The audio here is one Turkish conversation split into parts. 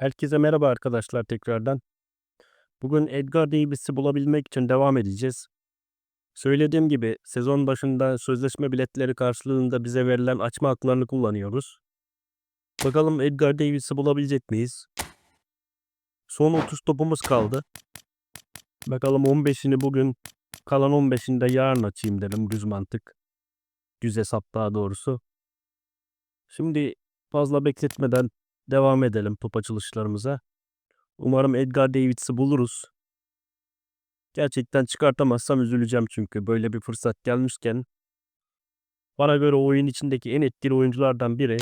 Herkese merhaba arkadaşlar tekrardan. Bugün Edgar Davis'i bulabilmek için devam edeceğiz. Söylediğim gibi sezon başında sözleşme biletleri karşılığında bize verilen açma haklarını kullanıyoruz. Bakalım Edgar Davis'i bulabilecek miyiz? Son 30 topumuz kaldı. Bakalım 15'ini bugün, kalan 15'ini de yarın açayım dedim düz mantık. Düz hesap daha doğrusu. Şimdi fazla bekletmeden devam edelim top açılışlarımıza. Umarım Edgar Davids'i buluruz. Gerçekten çıkartamazsam üzüleceğim çünkü böyle bir fırsat gelmişken. Bana göre oyun içindeki en etkili oyunculardan biri.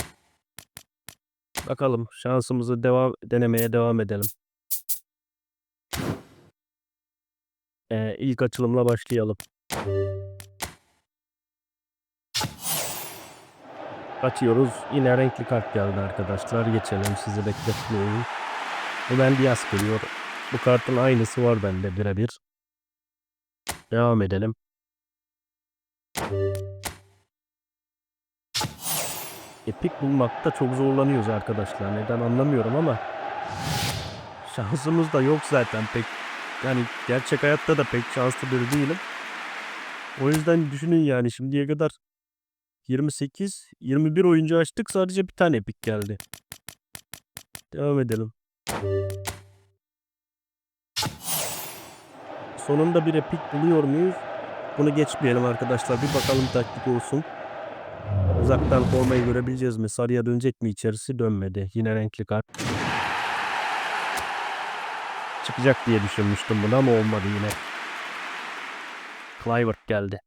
Bakalım şansımızı devam denemeye devam edelim. Ee, ilk açılımla başlayalım. Açıyoruz. Yine renkli kart geldi arkadaşlar. Geçelim sizi bekletmeyin. Hemen Diaz geliyor. Bu kartın aynısı var bende birebir. Devam edelim. Epik bulmakta çok zorlanıyoruz arkadaşlar. Neden anlamıyorum ama şansımız da yok zaten pek. Yani gerçek hayatta da pek şanslı biri değilim. O yüzden düşünün yani şimdiye kadar 28, 21 oyuncu açtık sadece bir tane epik geldi. Devam edelim. Sonunda bir epik buluyor muyuz? Bunu geçmeyelim arkadaşlar. Bir bakalım taktik olsun. Uzaktan formayı görebileceğiz mi? Sarıya dönecek mi içerisi? Dönmedi. Yine renkli kart. Çıkacak diye düşünmüştüm bunu ama olmadı yine. Clivert geldi.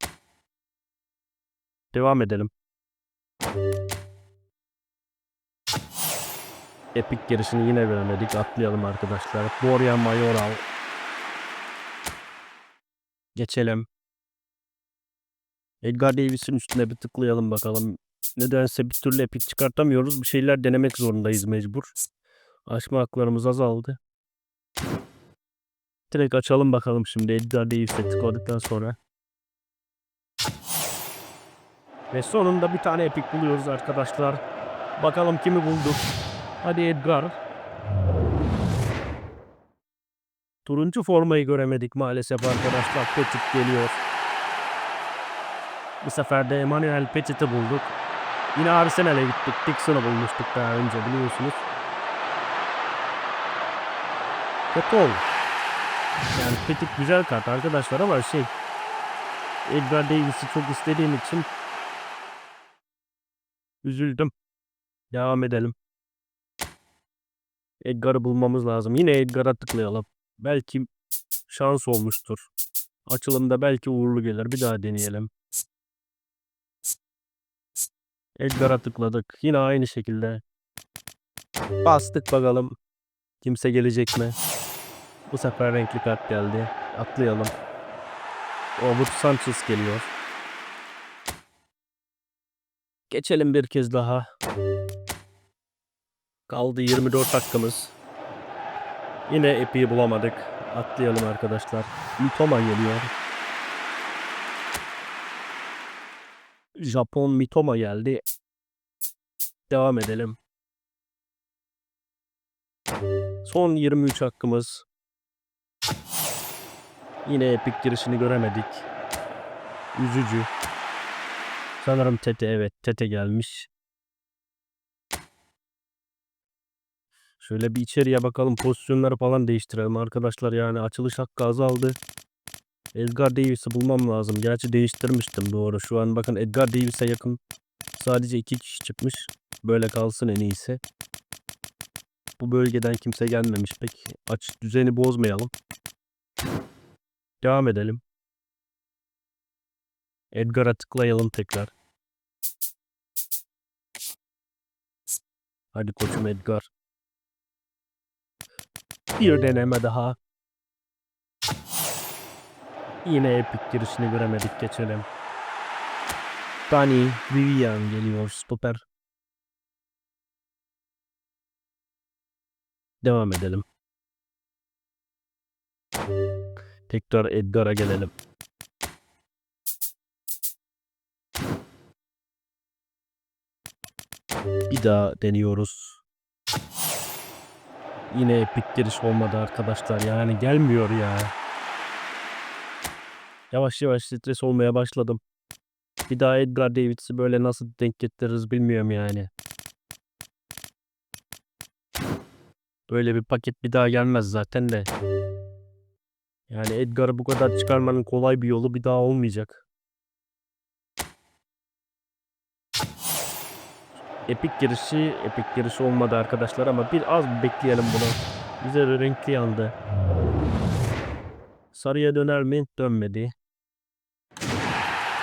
Devam edelim. Epik girişini yine veremedik. Atlayalım arkadaşlar. Borja Mayoral. Geçelim. Edgar Davis'in üstüne bir tıklayalım bakalım. Nedense bir türlü epik çıkartamıyoruz. Bir şeyler denemek zorundayız mecbur. Açma haklarımız azaldı. Direkt açalım bakalım şimdi Edgar Davis'e tıkladıktan sonra. Ve sonunda bir tane epik buluyoruz arkadaşlar. Bakalım kimi bulduk. Hadi Edgar. Turuncu formayı göremedik maalesef arkadaşlar. Petit geliyor. Bu sefer de Emmanuel Petit'i bulduk. Yine Arsenal'e gittik. Dixon'ı bulmuştuk daha önce biliyorsunuz. Kötü oldu. Yani Petit güzel kart arkadaşlar ama şey Edgar Davis'i çok istediğim için üzüldüm. Devam edelim. Edgar'ı bulmamız lazım. Yine Edgar'a tıklayalım. Belki şans olmuştur. Açılımda belki uğurlu gelir. Bir daha deneyelim. Edgar'a tıkladık. Yine aynı şekilde. Bastık bakalım. Kimse gelecek mi? Bu sefer renkli kart geldi. Atlayalım. Umut Sanchez geliyor. Geçelim bir kez daha. Kaldı 24 hakkımız. Yine epiyi bulamadık. Atlayalım arkadaşlar. Mitoma geliyor. Japon Mitoma geldi. Devam edelim. Son 23 hakkımız. Yine epik girişini göremedik. Üzücü. Sanırım Tete evet Tete gelmiş. Şöyle bir içeriye bakalım pozisyonları falan değiştirelim arkadaşlar yani açılış hakkı azaldı. Edgar Davis'i bulmam lazım. Gerçi değiştirmiştim doğru. Şu an bakın Edgar Davis'e yakın sadece iki kişi çıkmış. Böyle kalsın en iyisi. Bu bölgeden kimse gelmemiş pek. Aç düzeni bozmayalım. Devam edelim. Edgar'a tıklayalım tekrar. Hadi koçum Edgar. Bir deneme daha. Yine epik girişini göremedik geçelim. Dani Vivian geliyor stoper. Devam edelim. Tekrar Edgar'a gelelim. Bir daha deniyoruz. Yine epik giriş olmadı arkadaşlar. Yani gelmiyor ya. Yavaş yavaş stres olmaya başladım. Bir daha Edgar Davids'i böyle nasıl denk getiririz bilmiyorum yani. Böyle bir paket bir daha gelmez zaten de. Yani Edgar'ı bu kadar çıkarmanın kolay bir yolu bir daha olmayacak. Epik girişi, epik girişi olmadı arkadaşlar ama bir az bekleyelim bunu. De renkli yandı. Sarıya döner mi? Dönmedi.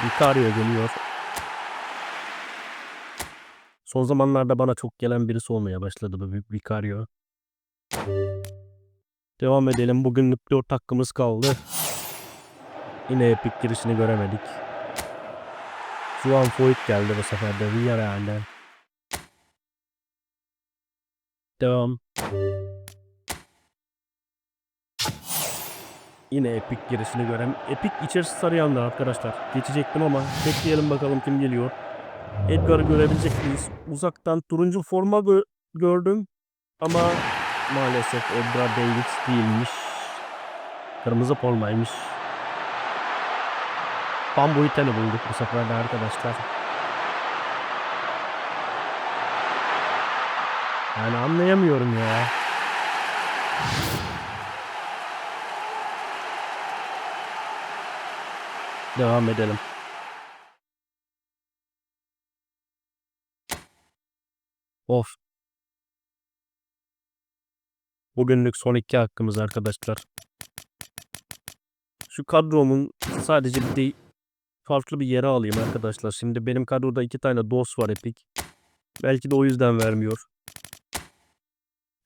Vicario geliyor. Son zamanlarda bana çok gelen birisi olmaya başladı bu Vi- Vicario. Devam edelim. Bugünlük 4 hakkımız kaldı. Yine epik girişini göremedik. Juan Foyt geldi bu sefer de Villarreal'den. Devam. Yine epik girişini gören. Epik içerisi sarı arkadaşlar. Geçecektim ama bekleyelim bakalım kim geliyor. Edgar'ı görebilecek miyiz? Uzaktan turuncu forma gö- gördüm. Ama maalesef Edgar Davids değilmiş. Kırmızı formaymış. Van Buiten'i bulduk bu sefer de arkadaşlar. Yani anlayamıyorum ya. Devam edelim. Of. Bugünlük son iki hakkımız arkadaşlar. Şu kadromun sadece bir de farklı bir yere alayım arkadaşlar. Şimdi benim kadroda iki tane DOS var Epic. Belki de o yüzden vermiyor.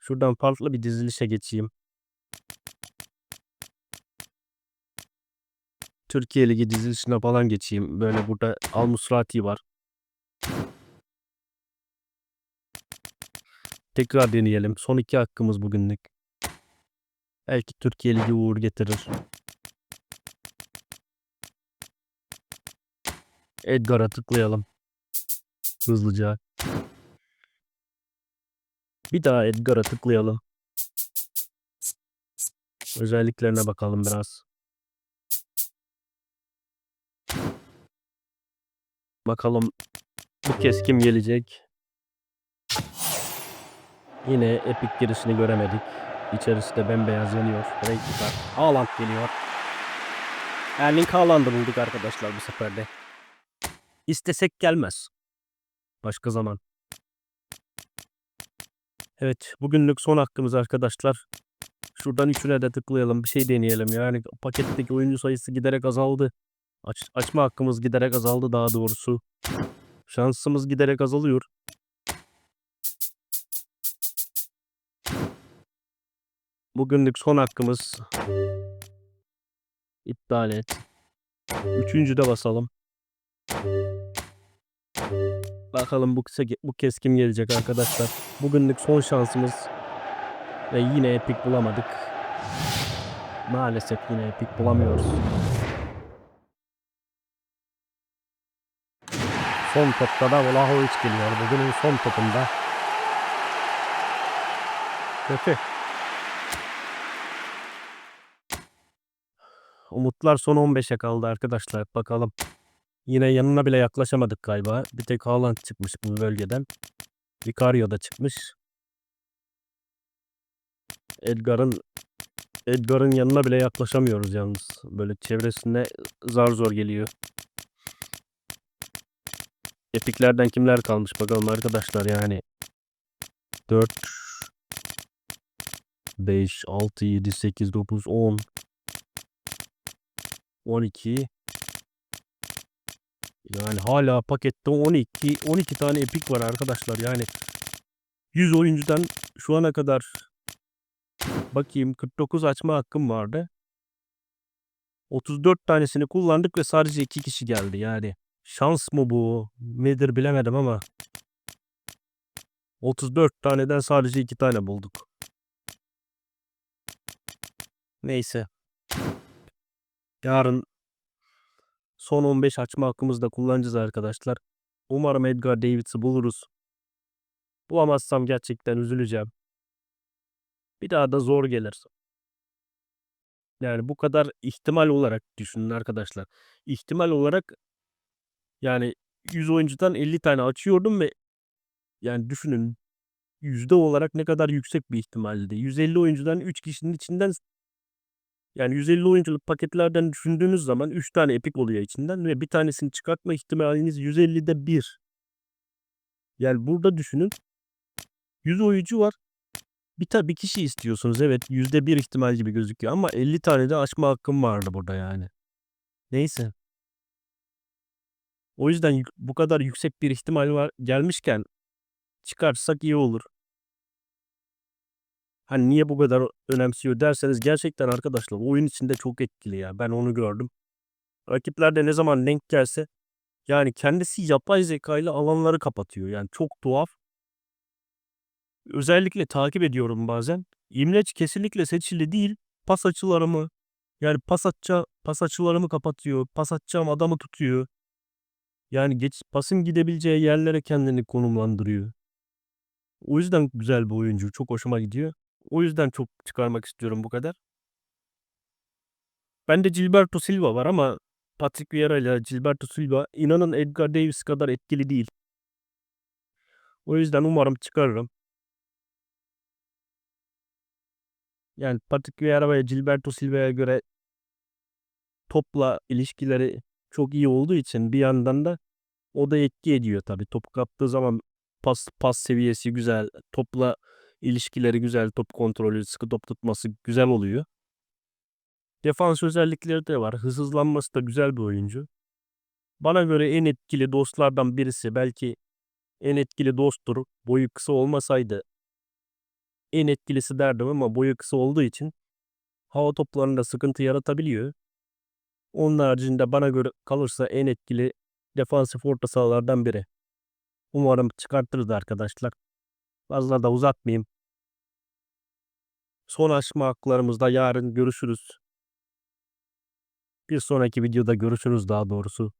Şuradan farklı bir dizilişe geçeyim. Türkiye Ligi dizilişine falan geçeyim. Böyle burada Al Musrati var. Tekrar deneyelim. Son iki hakkımız bugünlük. Belki Türkiye Ligi uğur getirir. Edgar'a tıklayalım. Hızlıca. Bir daha Edgar'a tıklayalım. Özelliklerine bakalım biraz. Bakalım bu kez kim gelecek? Yine epik girişini göremedik. İçerisi de bembeyaz yanıyor. Renkli kart. Haaland geliyor. Erling Haaland'ı bulduk arkadaşlar bu sefer de. İstesek gelmez. Başka zaman. Evet, bugünlük son hakkımız arkadaşlar. Şuradan üçüne de tıklayalım. Bir şey deneyelim. Yani paketteki oyuncu sayısı giderek azaldı. Aç, açma hakkımız giderek azaldı daha doğrusu. Şansımız giderek azalıyor. Bugünlük son hakkımız. İptal et. Üçüncü de basalım. Bakalım bu, bu kez gelecek arkadaşlar. Bugünlük son şansımız. Ve yine epik bulamadık. Maalesef yine epik bulamıyoruz. Son topta da Vlahovic geliyor. Bugünün son topunda. Kötü. Umutlar son 15'e kaldı arkadaşlar. Bakalım. Yine yanına bile yaklaşamadık galiba. Bir tek Haaland çıkmış bu bölgeden. Vicario da çıkmış. Edgar'ın Edgar'ın yanına bile yaklaşamıyoruz yalnız. Böyle çevresinde zar zor geliyor. Epiklerden kimler kalmış bakalım arkadaşlar yani. 4 5 6 7 8 9 10 12 yani hala pakette 12 12 tane epik var arkadaşlar. Yani 100 oyuncudan şu ana kadar bakayım 49 açma hakkım vardı. 34 tanesini kullandık ve sadece 2 kişi geldi yani. Şans mı bu? Nedir bilemedim ama 34 taneden sadece 2 tane bulduk. Neyse. Yarın son 15 açma hakkımızı da kullanacağız arkadaşlar. Umarım Edgar Davids'i buluruz. Bulamazsam gerçekten üzüleceğim. Bir daha da zor gelir. Yani bu kadar ihtimal olarak düşünün arkadaşlar. İhtimal olarak yani 100 oyuncudan 50 tane açıyordum ve yani düşünün yüzde olarak ne kadar yüksek bir ihtimaldi. 150 oyuncudan 3 kişinin içinden yani 150 oyunculuk paketlerden düşündüğünüz zaman 3 tane epik oluyor içinden ve bir tanesini çıkartma ihtimaliniz 150'de 1. Yani burada düşünün 100 oyuncu var. Bir ta bir kişi istiyorsunuz evet %1 ihtimal gibi gözüküyor ama 50 tane de açma hakkım vardı burada yani. Neyse. O yüzden bu kadar yüksek bir ihtimal var gelmişken çıkartsak iyi olur. Hani niye bu kadar önemsiyor derseniz gerçekten arkadaşlar oyun içinde çok etkili ya. Ben onu gördüm. Rakipler de ne zaman denk gelse yani kendisi yapay zekâyla alanları kapatıyor. Yani çok tuhaf. Özellikle takip ediyorum bazen. İmleç kesinlikle seçili değil. Pas açılarımı yani pas atacağı pas açılarımı kapatıyor. Pas atacağım adamı tutuyor. Yani geç pasın gidebileceği yerlere kendini konumlandırıyor. O yüzden güzel bir oyuncu. Çok hoşuma gidiyor. O yüzden çok çıkarmak istiyorum bu kadar. Bende Gilberto Silva var ama Patrick Vieira ile Gilberto Silva inanın Edgar Davis kadar etkili değil. O yüzden umarım çıkarırım. Yani Patrick Vieira ve Gilberto Silva'ya göre topla ilişkileri çok iyi olduğu için bir yandan da o da etki ediyor tabii. Topu kaptığı zaman pas pas seviyesi güzel, topla ilişkileri güzel, top kontrolü, sıkı top tutması güzel oluyor. Defans özellikleri de var. Hızlanması da güzel bir oyuncu. Bana göre en etkili dostlardan birisi belki en etkili dosttur. Boyu kısa olmasaydı en etkilisi derdim ama boyu kısa olduğu için hava toplarında sıkıntı yaratabiliyor. Onun haricinde bana göre kalırsa en etkili defansif orta sahalardan biri. Umarım çıkartırız arkadaşlar. Fazla da uzatmayayım. Son aşma haklarımızda yarın görüşürüz. Bir sonraki videoda görüşürüz daha doğrusu.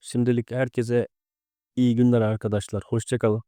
Şimdilik herkese iyi günler arkadaşlar. Hoşça kalın.